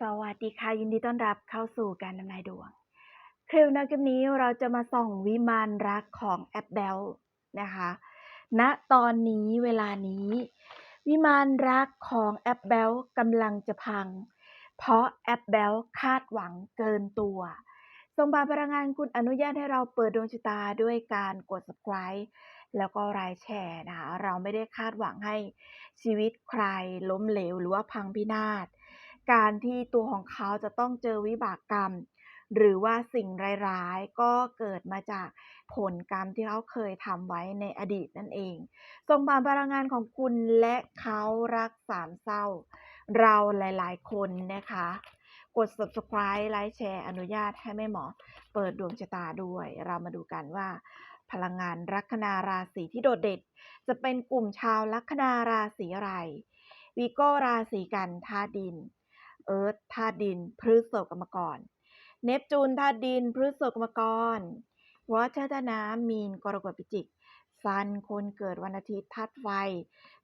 สวัสดีค่ะ ยินดีต้อนรับเข้าสู่การทำนายดวงคลิปนคลิปนี้เราจะมาส่องวิมานรักของแอปเบลนะคะณตอนนี้เวลานี้ วิมานรักของแอปเบลกำลังจะพัง เพราะแอปเบลคาดหวังเกินตัวส่งบาพลังงานคุณอนุญาตให้เราเปิดดวงชะตาด้วยการกด subscribe แล้วก็รายแชร์นะคะเราไม่ได้คาดหวังให้ชีวิตใครล้มเหลวหรือว่าพังพินาศ การที่ตัวของเขาจะต้องเจอวิบากกรรม หรือว่าสิ่งร้ายๆ ก็เกิดมาจากผลกรรมที่เขาเคยทำไว้ในอดีตนั่นเอง ส่งผ่านพลังงานของคุณและเขารักสามเศร้า เราหลายๆ คนนะคะกด subscribe ไลค์แชร์อนุญาตให้แม่หมอ เปิดดวงชะตาด้วย เรามาดูกันว่า พลังงานลัคนาราศีที่โดดเด่นจะเป็นกลุ่มชาวลัคนาราศีอะไรวีโก้ราศีกันธาตุดิน เอิร์ธธาตุดิน พฤษภกรรมกร เนปจูนธาตุดิน พฤษภกรรมกรวอเชอร์ธาน้ำมีนกรกฎพิจิกซันคนเกิดวันอาทิตย์ธาตุไฟ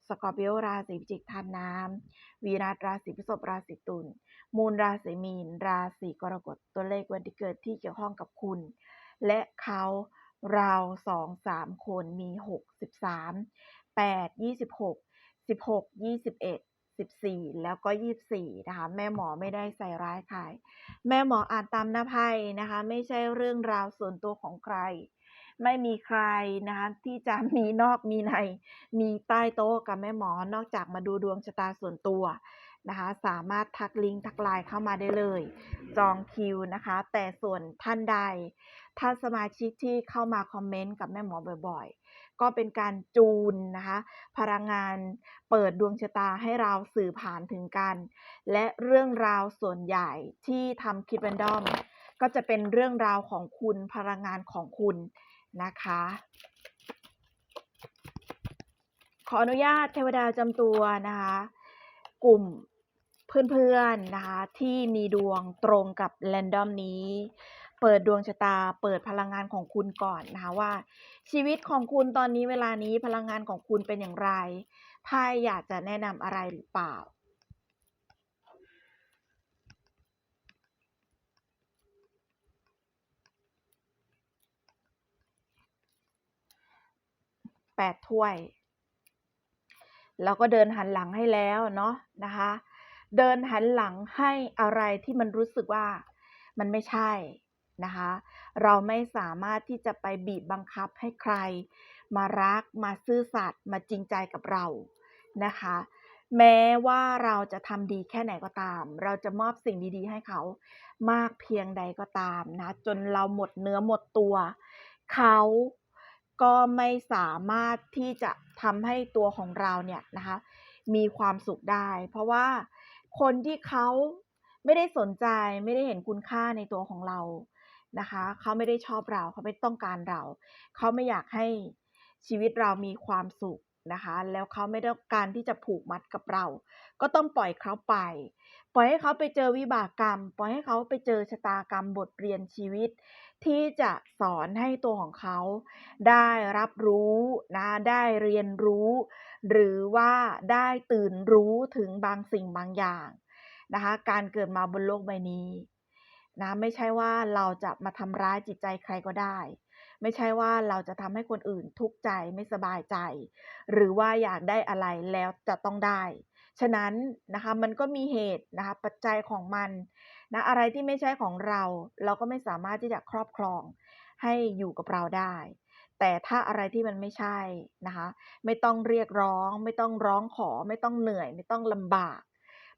สกอร์ปิโอราศีพิจิกธาตุน้ำวีนัสราศีพฤษภราศีตุลมูลราศีมีน ราศีกรกฎตัวเลขวันที่เกิดที่เกี่ยวข้องกับคุณ และเขาเราสองสามคนมีหกสิบสามแปดยี่สิบหกสิบหกยี่สิบเอ็ด สิบสี่แล้วก็ยี่สิบสี่นะคะ แม่หมอไม่ได้ใส่ร้ายใครแม่หมออ่านตามหน้าไพ่นะคะ ไม่ใช่เรื่องราวส่วนตัวของใคร ไม่มีใครนะคะที่จะมีนอกมีใน มีใต้โต๊ะกับแม่หมอนอกจากมาดูดวงชะตาส่วนตัว นะคะ สามารถทักลิงก์ทักไลน์เข้ามาได้เลย จองคิวนะคะ แต่ส่วนท่านใด ท่านสมาชิกที่เข้ามาคอมเมนต์กับแม่หมอบ่อยๆ ก็เป็นการจูนนะคะ พลังงานเปิดดวงชะตาให้เราสื่อผ่านถึงกัน และเรื่องราวส่วนใหญ่ที่ทำคลิปแรนดอมก็จะเป็นเรื่องราวของคุณพลังงานของคุณนะคะ ขออนุญาตเทวดาจำตัวนะคะ กลุ่ม เพื่อนๆนะคะที่มีดวงตรงกับแรนดอมนี้ เปิดดวงชะตา เปิดพลังงานของคุณก่อนนะคะว่า ชีวิตของคุณตอนนี้เวลานี้พลังงานของคุณเป็นอย่างไรไพ่อยากจะแนะนำอะไรหรือเปล่าแปดถ้วย แล้วก็เดินหันหลังให้แล้วเนาะนะคะ เดินหันหลังให้อะไรที่มันรู้สึกว่ามันไม่ใช่นะคะ เราไม่สามารถที่จะไปบีบบังคับให้ใคร มารักมาซื่อสัตย์มาจริงใจกับเรานะคะ แม้ว่าเราจะทำดีแค่ไหนก็ตาม เราจะมอบสิ่งดีๆ ให้เขามากเพียงใดก็ตามนะ จนเราหมดเนื้อหมดตัว เขาก็ไม่สามารถที่จะทำให้ตัวของเราเนี่ยนะคะ มีความสุขได้ เพราะว่า คนที่เขาไม่ได้สนใจ ไม่ได้เห็นคุณค่าในตัวของเรานะคะ เขาไม่ได้ชอบเราเขาไม่ต้องการเรา เขาไม่อยากให้ชีวิตเรามีความสุขนะคะ แล้วเขาไม่ต้องการที่จะผูกมัดกับเรา ก็ต้องปล่อยเขาไป ปล่อยให้เขาไปเจอวิบากกรรม ปล่อยให้เขาไปเจอชะตากรรมบทเรียนชีวิต ที่จะสอนให้ตัวของเขา ได้รับรู้นะได้เรียนรู้ หรือว่าได้ตื่นรู้ถึงบางสิ่งบางอย่างนะคะการเกิดมาบนโลกใบนี้นะไม่ใช่ว่าเราจะมาทำร้ายจิตใจใครก็ได้ ไม่ใช่ว่าเราจะทำให้คนอื่นทุกข์ใจไม่สบายใจ หรือว่าอยากได้อะไรแล้วจะต้องได้ ฉะนั้นนะคะมันก็มีเหตุนะคะปัจจัยของมันนะอะไรที่ไม่ใช่ของเรา เราก็ไม่สามารถที่จะครอบครองให้อยู่กับเราได้ แต่ถ้าอะไรที่มันไม่ใช่นะคะไม่ต้องเรียกร้อง ไม่ต้องร้องขอ ไม่ต้องเหนื่อย ไม่ต้องลำบาก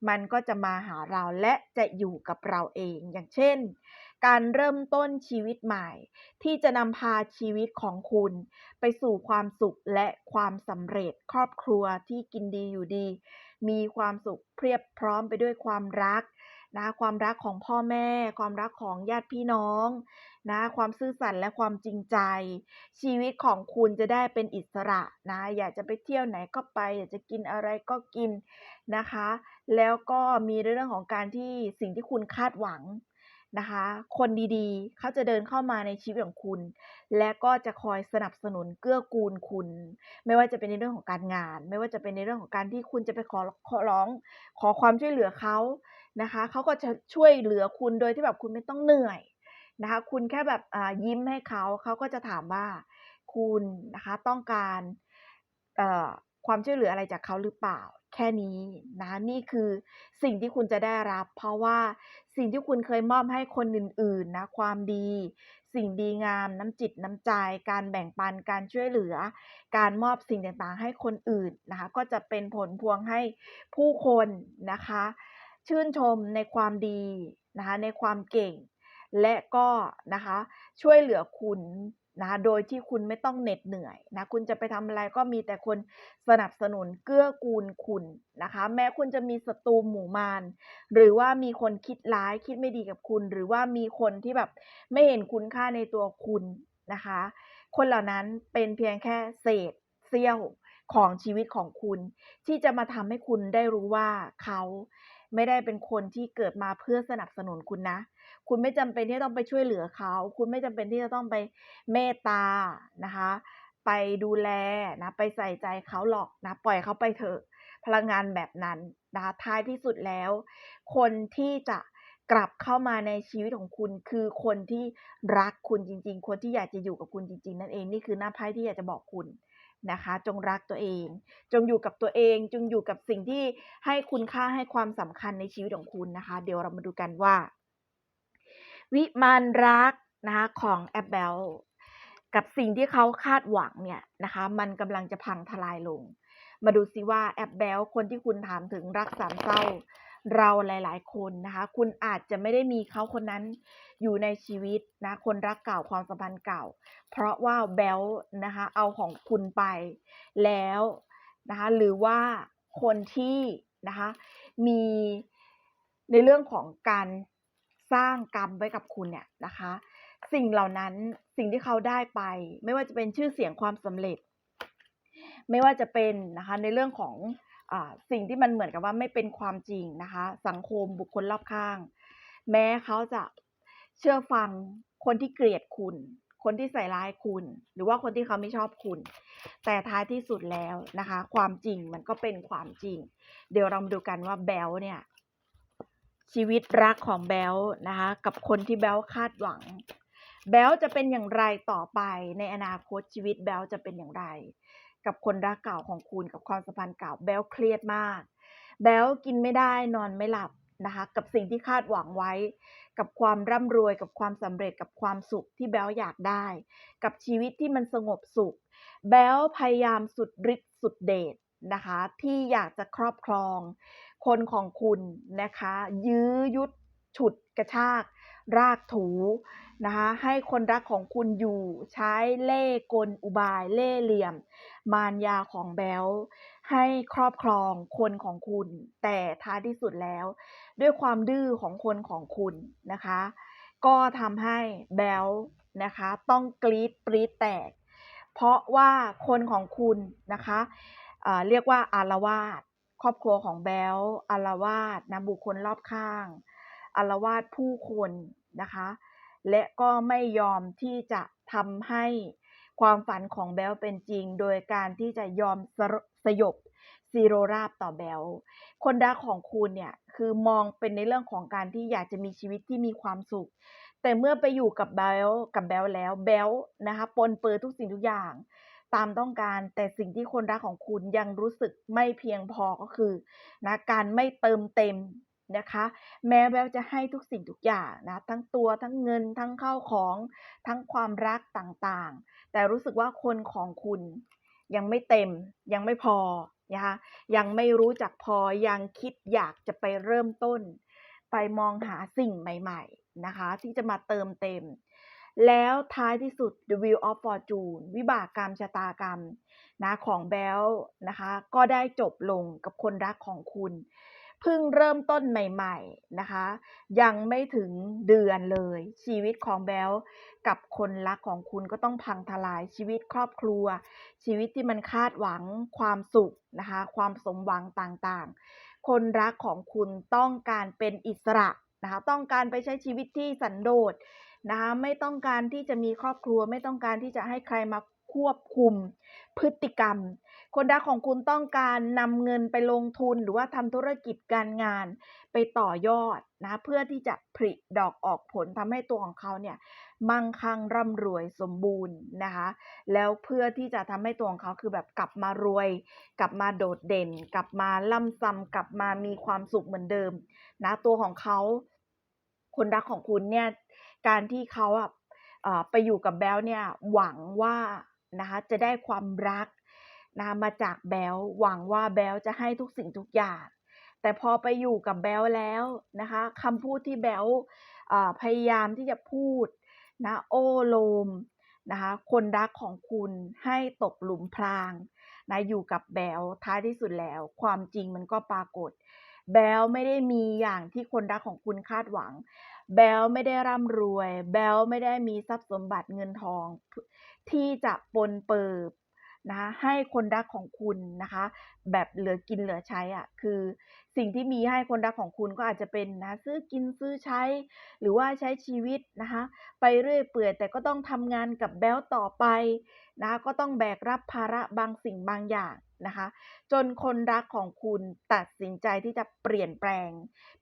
มันก็จะมาหาเราและจะอยู่กับเราเอง อย่างเช่น การเริ่มต้นชีวิตใหม่ ที่จะนำพาชีวิตของคุณ ไปสู่ความสุขและความสำเร็จครอบครัวที่กินดีอยู่ดี มีความสุขเพียบพร้อมไปด้วยความรักนะความรักของพ่อแม่ ความรักของญาติพี่น้องนะความซื่อสัตย์และความจริงใจ ชีวิตของคุณจะได้เป็นอิสระนะอยากจะไปเที่ยวไหนก็ไป อยากจะกินอะไรก็กินนะคะ แล้วก็มีเรื่องของการที่สิ่งที่คุณคาดหวัง นะคะ คนดีๆ เขาจะเดินเข้ามาในชีวิตของคุณ และก็จะคอยสนับสนุนเกื้อกูลคุณ ไม่ว่าจะเป็นในเรื่องของการงาน ไม่ว่าจะเป็นในเรื่องของการที่คุณจะไปขอขอร้อง ขอความช่วยเหลือเขานะคะ เขาก็จะช่วยเหลือคุณโดยที่แบบคุณไม่ต้องเหนื่อยนะคะ คุณแค่แบบยิ้มให้เขาเขาก็จะถามว่าคุณนะคะต้องการความช่วยเหลืออะไรจากเขาหรือเปล่า แค่นี้นะนี่คือสิ่งที่คุณจะได้รับ เพราะว่าสิ่งที่คุณเคยมอบให้คนอื่น ๆ นะ ความดี สิ่งดีงาม น้ำจิตน้ำใจ การแบ่งปันการช่วยเหลือ การมอบสิ่งต่างๆ ให้คนอื่นนะคะ ก็จะเป็นผลพวงให้ผู้คนนะคะ ชื่นชมในความดีนะคะในความเก่ง และก็นะคะช่วยเหลือคุณ นะคะโดยที่คุณไม่ต้องเหน็ดเหนื่อยนะคุณจะไปทำอะไรก็มีแต่คนสนับสนุนเกื้อกูลคุณนะคะ แม้คุณจะมีศัตรูหมู่มารหรือว่ามีคนคิดร้ายคิดไม่ดีกับคุณ หรือว่ามีคนที่แบบไม่เห็นคุณค่าในตัวคุณนะคะ คนเหล่านั้นเป็นเพียงแค่เศษเสี้ยวของชีวิตของคุณ ที่จะมาทำให้คุณได้รู้ว่าเขา ไม่ได้เป็นคนที่เกิดมาเพื่อสนับสนุนคุณนะ คุณไม่จำเป็นที่ต้องไปช่วยเหลือเขา คุณไม่จำเป็นที่จะต้องไปเมตตานะคะ ไปดูแลนะ ไปใส่ใจเขาหรอกนะ ปล่อยเขาไปเถอะ พลังงานแบบนั้นนะคะท้ายที่สุดแล้ว คนที่จะกลับเข้ามาในชีวิตของคุณคือคนที่รักคุณจริง ๆ คนที่อยากจะอยู่กับคุณจริง ๆ นั่นเอง นี่คือหน้าไพ่ที่อยากจะบอกคุณ นะคะ จงรักตัวเอง จงอยู่กับตัวเอง จงอยู่กับสิ่งที่ให้คุณค่าให้ความสำคัญในชีวิตของคุณนะคะ เดี๋ยวเรามาดูกันว่า วิมานรักนะคะของแอปเบลกับสิ่งที่เขาคาดหวังเนี่ยนะคะ มันกำลังจะพังทลายลง มาดูซิว่าแอปเบลคนที่คุณถามถึงรักสามเศร้า เราหลาย ๆ คนนะคะ คุณอาจจะไม่ได้มีเขาคนนั้นอยู่ในชีวิตนะ คนรักเก่าความสัมพันธ์เก่า เพราะว่าแบลนะคะ เอาของคุณไปแล้วนะคะ หรือว่าคนที่นะคะ มีในเรื่องของการสร้างกรรมไว้กับคุณเนี่ยนะคะ สิ่งเหล่านั้นสิ่งที่เขาได้ไป ไม่ว่าจะเป็นชื่อเสียงความสำเร็จ ไม่ว่าจะเป็นนะคะในเรื่องของ สิ่งที่มันเหมือนกับว่าไม่เป็นความจริงนะคะ สังคมบุคคลรอบข้าง แม้เขาจะเชื่อฟังคนที่เกลียดคุณ คนที่ใส่ร้ายคุณ หรือว่าคนที่เขาไม่ชอบคุณ แต่ท้ายที่สุดแล้วนะคะ ความจริงมันก็เป็นความจริง เดี๋ยวเรามาดูกันว่าแบลเนี่ย ชีวิตรักของแบลนะคะ กับคนที่แบลคาดหวัง แบลจะเป็นอย่างไรต่อไปในอนาคตชีวิตแบลจะเป็นอย่างไร กับคนรักเก่าของคุณกับความสัมพันธ์เก่าแบลเครียดมาก แบลกินไม่ได้นอนไม่หลับนะคะกับสิ่งที่คาดหวังไว้ กับความร่ำรวยกับความสำเร็จกับความสุขที่แบลอยากได้ กับชีวิตที่มันสงบสุข แบลพยายามสุดฤทธิ์สุดเดชนะคะที่อยากจะครอบครอง คนของคุณนะคะ ยื้อยุด ฉุดกระชาก รากถูนะคะให้คนรักของคุณอยู่ใช้เล่กลอุบายเล่เหลี่ยม มารยาของแบลให้ครอบครองคนของคุณ แต่ท้ายที่สุดแล้ว ด้วยความดื้อของคนของคุณนะคะ ก็ทำให้แบลนะคะ ต้องกรีดปรีดแตก เพราะว่าคนของคุณนะคะเรียกว่าอารวาสครอบครัวของแบลอารวาสนะบุคคลรอบข้าง อารวาสผู้คนนะคะ และก็ไม่ยอมที่จะทำให้ความฝันของแบลเป็นจริง โดยการที่จะยอมสสยบซีโรราบต่อแบล คนรักของคุณเนี่ยคือมองเป็นในเรื่องของการที่อยากจะมีชีวิตที่มีความสุข แต่เมื่อไปอยู่กับแบลกับแบลแล้วแบลนะคะปนเปื้อทุกสิ่งทุกอย่าง ตามต้องการแต่สิ่งที่คนรักของคุณยังรู้สึกไม่เพียงพอก็คือนะการไม่เติมเต็ม นะคะ แม้แบลจะให้ทุกสิ่งทุกอย่างนะทั้งตัวทั้งเงินทั้งข้าวของทั้งความรักต่างๆ แต่รู้สึกว่าคนของคุณยังไม่เต็มยังไม่พอนะคะยังไม่รู้จักพอยังคิดอยากจะไปเริ่มต้น ไปมองหาสิ่งใหม่ ๆนะคะ ที่จะมาเติมเต็ม แล้วท้ายที่สุด The Wheel of Fortune วิบากกรรมชะตากรรมนะของแบลนะคะ ก็ได้จบลงกับคนรักของคุณ เพิ่งเริ่มต้นใหม่ๆนะคะ ยังไม่ถึงเดือนเลย ชีวิตของแบลกับคนรักของคุณก็ต้องพังทลายชีวิตครอบครัว ชีวิตที่มันคาดหวังความสุขนะคะ ความสมหวังต่างๆ คนรักของคุณต้องการเป็นอิสระนะคะ ต้องการไปใช้ชีวิตที่สันโดษนะคะ ไม่ต้องการที่จะมีครอบครัว ไม่ต้องการที่จะให้ใครมา ควบคุมพฤติกรรม คนรักของคุณต้องการนำเงินไปลงทุนหรือว่าทำธุรกิจการงานไปต่อยอดนะเพื่อที่จะผลิดอกออกผลทำให้ตัวของเขาเนี่ยมั่งคั่งร่ำรวยสมบูรณ์นะคะแล้วเพื่อที่จะทำให้ตัวของเขาคือแบบกลับมารวย กลับมาโดดเด่น กลับมาล่ำซำกลับมามีความสุขเหมือนเดิมนะตัวของเขา คนรักของคุณเนี่ยการที่เขาอะไปอยู่กับแบลเนี่ยหวังว่า นะคะจะได้ความรักนะะมาจากแบลหวังว่าแบลจะให้ทุกสิ่งทุกอย่าง แต่พอไปอยู่กับแบลแล้วนะคะคำพูดที่แบลพยายามที่จะพูดนะโอ้โลมนะคะคนรักของคุณให้ตกหลุมพรางนะอยู่กับแบลท้ายที่สุดแล้ว ความจริงมันก็ปรากฏ แบลไม่ได้มีอย่างที่คนรักของคุณคาดหวัง แบลไม่ได้ร่ำรวยแบลไม่ได้มีทรัพย์สมบัติเงินทอง ที่จะปนเปิบนะคะให้คนรักของคุณนะคะ แบบเหลือกินเหลือใช้อะ่ะคือสิ่งที่มีให้คนรักของคุณก็อาจจะเป็นนะซื้อกินซื้อใช้ หรือว่าใช้ชีวิตนะคะ ไปเรื่อยเปื่อยแต่ก็ต้องทำงานกับแบลต่อไปนะคะก็ต้องแบกรับภาระบางสิ่งบางอย่าง นะคะ จนคนรักของคุณตัดสินใจที่จะเปลี่ยนแปลง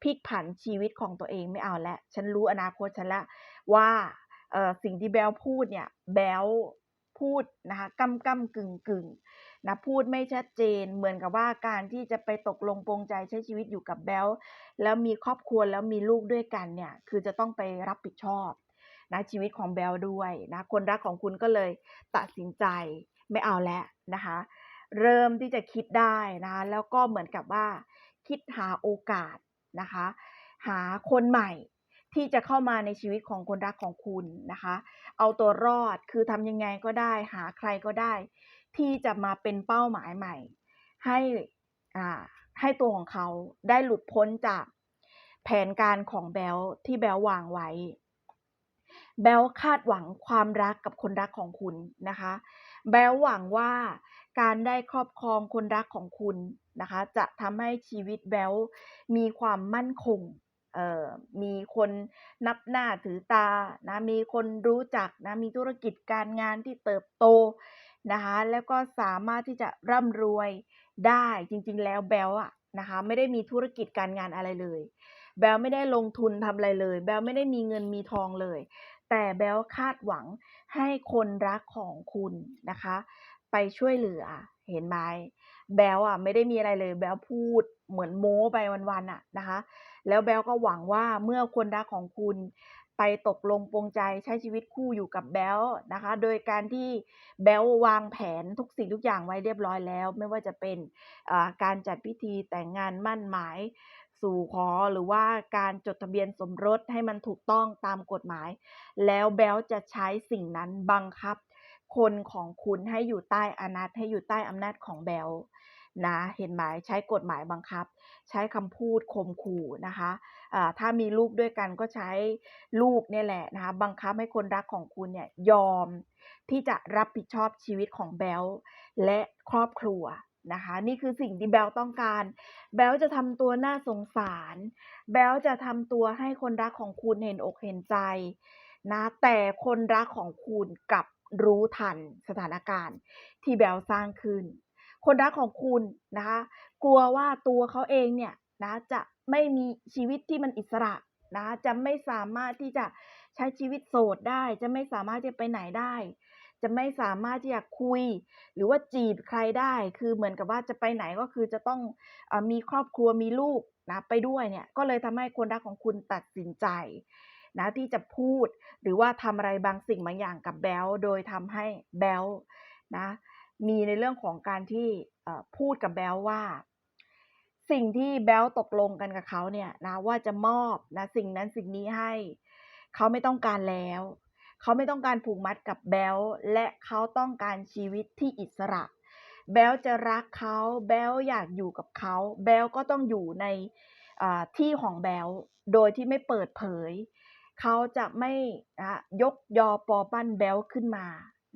พลิกผันชีวิตของตัวเองไม่เอาแล้วฉันรู้อนาคตฉันล้วว่าสิ่งที่แบลพูดเนี่ยแบลพูดนะคะกำกำกึ่งกึ่งนะพูดไม่ชัดเจนเหมือนกับว่าการที่จะไปตกลงปรงใจใช้ชีวิตอยู่กับแบลแล้วมีครอบครัวแล้วมีลูกด้วยกันเนี่ยคือจะต้องไปรับผิดชอบนะชีวิตของแบลด้วยนะคนรักของคุณก็เลยตัดสินใจไม่เอาแล้วนะคะ เริ่มที่จะคิดได้นะคะแล้วก็เหมือนกับว่า คิดหาโอกาสนะคะ หาคนใหม่ที่จะเข้ามาในชีวิตของคนรักของคุณนะคะ เอาตัวรอดคือทำยังไงก็ได้ หาใครก็ได้ ที่จะมาเป็นเป้าหมายใหม่ ให้อ่าให้ตัวของเขาได้หลุดพ้นจากแผนการของแบลที่แบลวางไว้ แบลคาดหวังความรักกับคนรักของคุณนะคะ แบลหวังว่า การได้ครอบครองคนรักของคุณนะคะ จะทำให้ชีวิตแบลมีความมั่นคงเอ่อมีคนนับหน้าถือตานะมีคนรู้จักนะมีธุรกิจการงานที่เติบโตนะคะแล้วก็สามารถที่จะร่ำรวยได้จริงๆ แล้วแบลอะนะคะไม่ได้มีธุรกิจการงานอะไรเลย แบลไม่ได้ลงทุนทำอะไรเลย แบลไม่ได้มีเงินมีทองเลย แต่แบลคาดหวังให้คนรักของคุณนะคะ ไปช่วยเหลือ เห็นไหมแบลอะไม่ได้มีอะไรเลย แบลพูดเหมือนโม้ไปวันๆอะนะคะ แล้วแบลก็หวังว่าเมื่อคนรักของคุณไปตกลงปรงใจใช้ชีวิตคู่อยู่กับแบลนะคะ โดยการที่แบลวางแผนทุกสิ่งทุกอย่างไว้เรียบร้อยแล้ว ไม่ว่าจะเป็นอ่าการจัดพิธีแต่งงานมั่นหมายสู่ขอหรือว่าการจดทะเบียนสมรสให้มันถูกต้องตามกฎหมาย แล้วแบลจะใช้สิ่งนั้นบังคับ คนของคุณให้อยู่ใต้อานัตให้อยู่ใต้อำนาจของแบลนะเห็นไหมใช้กฎหมายบังคับ ใช้คำพูดข่มขู่นะคะอ่าถ้ามีลูกด้วยกันก็ใช้ลูกเนี่ยแหละนะคะบังคับให้คนรักของคุณเนี่ยยอมที่จะรับผิดชอบชีวิตของแบลและครอบครัวนะคะนี่คือสิ่งที่แบลต้องการ แบลจะทำตัวน่าสงสาร แบลจะทำตัวให้คนรักของคุณเห็นอกเห็นใจนะแต่คนรักของคุณกลับ รู้ทันสถานการณ์ที่แบลสร้างขึ้น คนรักของคุณนะคะ กลัวว่าตัวเขาเองเนี่ยนะจะไม่มีชีวิตที่มันอิสระนะจะไม่สามารถที่จะใช้ชีวิตโสดได้ จะไม่สามารถจะไปไหนได้ จะไม่สามารถที่จะคุย หรือว่าจีบใครได้ คือเหมือนกับว่าจะไปไหนก็คือจะต้องอมีครอบครัวมีลูกนะไปด้วยเนี่ย ก็เลยทำให้คนรักของคุณตัดสินใจ นะที่จะพูด หรือว่าทำอะไรบางสิ่งบางอย่างกับแบลโดยทำให้แบลนะมีในเรื่องของการที่พูดกับแบลว่า สิ่งที่แบลตกลงกันกับเขาเนี่ยนะว่าจะมอบนะสิ่งนั้นสิ่งนี้ให้ เขาไม่ต้องการแล้ว เขาไม่ต้องการผูกมัดกับแบลและเขาต้องการชีวิตที่อิสระแบลจะรักเขาแบลอยากอยู่กับเขาแบลก็ต้องอยู่ในที่ของแบลโดยที่ไม่เปิดเผย เขาจะไม่นะยกยอปอปั้นแบลขึ้นมา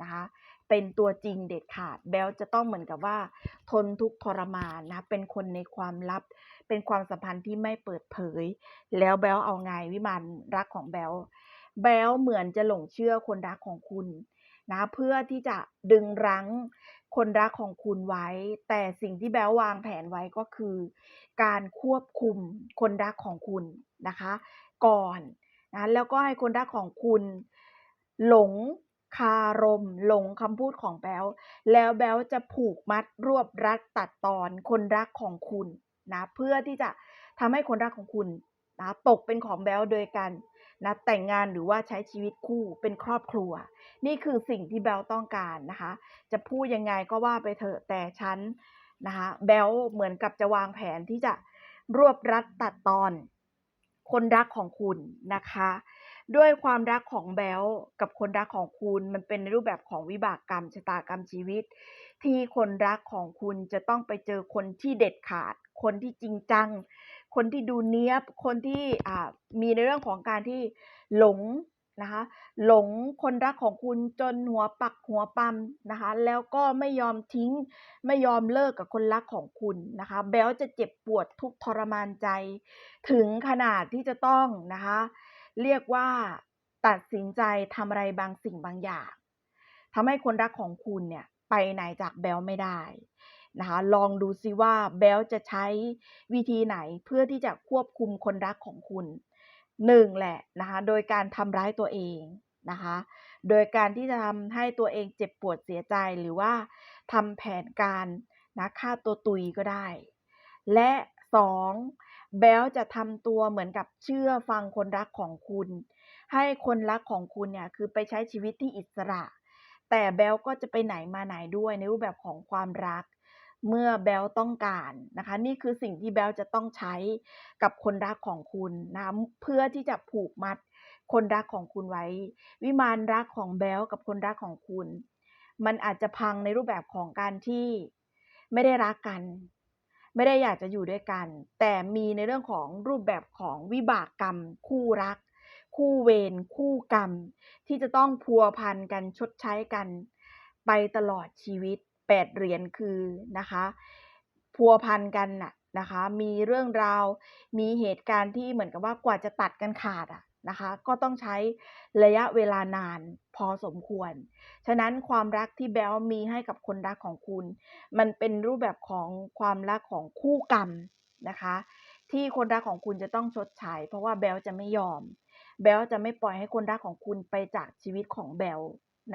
นะคะเป็นตัวจริงเด็ดขาดแบลจะต้องเหมือนกับว่า ทนทุกทรมานนะเป็นคนในความลับ เป็นความสัมพันธ์ที่ไม่เปิดเผย แล้วแบลเอาไงวิมานรักของแบลแบลเหมือนจะหลงเชื่อคนรักของคุณนะเพื่อที่จะดึงรั้งคนรักของคุณไว้ แต่สิ่งที่แบลวางแผนไว้ก็คือ การควบคุมคนรักของคุณนะคะ ก่อน นะแล้วก็ให้คนรักของคุณ หลงคารม หลงคำพูดของแบลแล้วแบลจะผูกมัดรวบรัดตัดตอนคนรักของคุณนะเพื่อที่จะทำให้คนรักของคุณนะตกเป็นของแบลโดยการนะแต่งงานหรือว่าใช้ชีวิตคู่เป็นครอบครัว นี่คือสิ่งที่แบลต้องการนะคะ จะพูดยังไงก็ว่าไปเถอะแต่ฉันนะคะแบลเหมือนกับจะวางแผนที่จะรวบรัดตัดตอน คนรักของคุณนะคะ ด้วยความรักของแบลกับคนรักของคุณมันเป็นในรูปแบบของวิบากกรรมชะตากรรมชีวิต ที่คนรักของคุณจะต้องไปเจอคนที่เด็ดขาด คนที่จริงจัง คนที่ดูเนี้ยบคนที่มีในเรื่องของการที่หลง นะคะ หลงคนรักของคุณจนหัวปักหัวปั๊มนะคะ แล้วก็ไม่ยอมทิ้ง ไม่ยอมเลิกกับคนรักของคุณนะคะ แบลจะเจ็บปวดทุกทรมานใจ ถึงขนาดที่จะต้องนะคะ เรียกว่าตัดสินใจทำอะไรบางสิ่งบางอย่างทำให้คนรักของคุณเนี่ยไปไหนจากแบลไม่ได้นะคะลองดูซิว่าแบลจะใช้วิธีไหนเพื่อที่จะควบคุมคนรักของคุณ หนึ่งแหละนะคะโดยการทำร้ายตัวเองนะคะ โดยการที่จะทำให้ตัวเองเจ็บปวดเสียใจหรือว่าทำแผนการนะฆ่าตัวตุยก็ได้ และสองแบลจะทำตัวเหมือนกับเชื่อฟังคนรักของคุณ ให้คนรักของคุณเนี่ยคือไปใช้ชีวิตที่อิสระ แต่แบลก็จะไปไหนมาไหนด้วยในรูปแบบของความรัก เมื่อแบลต้องการนะคะ นี่คือสิ่งที่แบลจะต้องใช้กับคนรักของคุณนะเพื่อที่จะผูกมัดคนรักของคุณไว้ วิมานรักของแบลกับคนรักของคุณ มันอาจจะพังในรูปแบบของการที่ไม่ได้รักกัน ไม่ได้อยากจะอยู่ด้วยกัน แต่มีในเรื่องของรูปแบบของวิบากกรรม คู่รัก คู่เวรคู่กรรม ที่จะต้องพัวพันกันชดใช้กัน ไปตลอดชีวิต แปดเหรียญคือนะคะพัวพันกันน่ะนะคะมีเรื่องราวมีเหตุการณ์ที่เหมือนกับว่ากว่าจะตัดกันขาดอะนะคะก็ต้องใช้ระยะเวลานานพอสมควร ฉะนั้นความรักที่แบลมีให้กับคนรักของคุณ มันเป็นรูปแบบของความรักของคู่กรรมนะคะ ที่คนรักของคุณจะต้องชดใช้ เพราะว่าแบลจะไม่ยอม แบลจะไม่ปล่อยให้คนรักของคุณไปจากชีวิตของแบล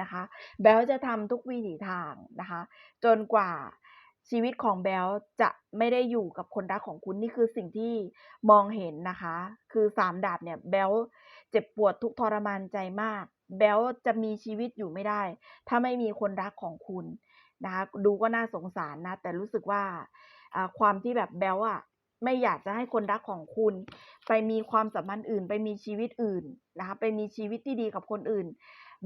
นะคะแบลจะทำทุกวิถีทางนะคะ จนกว่าชีวิตของแบลจะไม่ได้อยู่กับคนรักของคุณนี่คือสิ่งที่มองเห็นนะคะ คือสามดาบเนี่ยแบลเจ็บปวดทุกทรมานใจมาก แบลจะมีชีวิตอยู่ไม่ได้ ถ้าไม่มีคนรักของคุณนะคะดูก็น่าสงสารนะ แต่รู้สึกว่าอ่าความที่แบบแบลอะไม่อยากจะให้คนรักของคุณ ไปมีความสัมพันธ์อื่น ไปมีชีวิตอื่นนะคะไปมีชีวิตที่ดีกับคนอื่น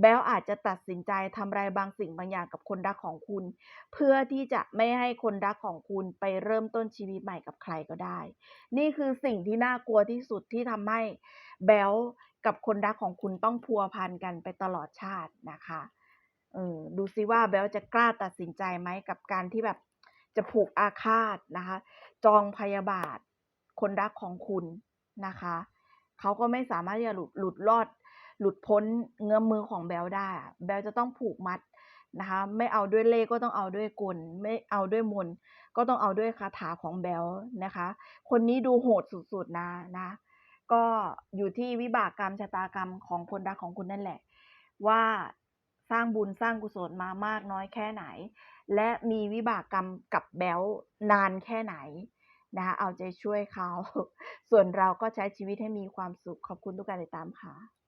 แบลอาจจะตัดสินใจทำอะไรบางสิ่งบางอย่างกับคนรักของคุณ เพื่อที่จะไม่ให้คนรักของคุณไปเริ่มต้นชีวิตใหม่กับใครก็ได้ นี่คือสิ่งที่น่ากลัวที่สุดที่ทำให้แบลกับคนรักของคุณต้องพัวพันกันไปตลอดชาตินะคะเออดูซิว่าแบลจะกล้าตัดสินใจไหมกับการที่แบบจะผูกอาฆาตนะคะ จองพยาบาท คนรักของคุณนะคะ เขาก็ไม่สามารถที่จะหลุดหลุดรอด หลุดพ้นเงื้อมมือของแบลได้อะแบลจะต้องผูกมัดนะคะ ไม่เอาด้วยเล่ก็ต้องเอาด้วยกล ไม่เอาด้วยมนต์ก็ต้องเอาด้วยคาถาของแบลนะคะ คนนี้ดูโหดสุดๆนะนะ ก็อยู่ที่วิบากกรรมชะตากรรมของคนรักของคุณนั่นแหละ ว่าสร้างบุญสร้างกุศลมามากน้อยแค่ไหน และมีวิบากกรรมกับแบลนานแค่ไหนนะคะเอาใจช่วยเขา ส่วนเราก็ใช้ชีวิตให้มีความสุขขอบคุณทุกการติดตามค่ะ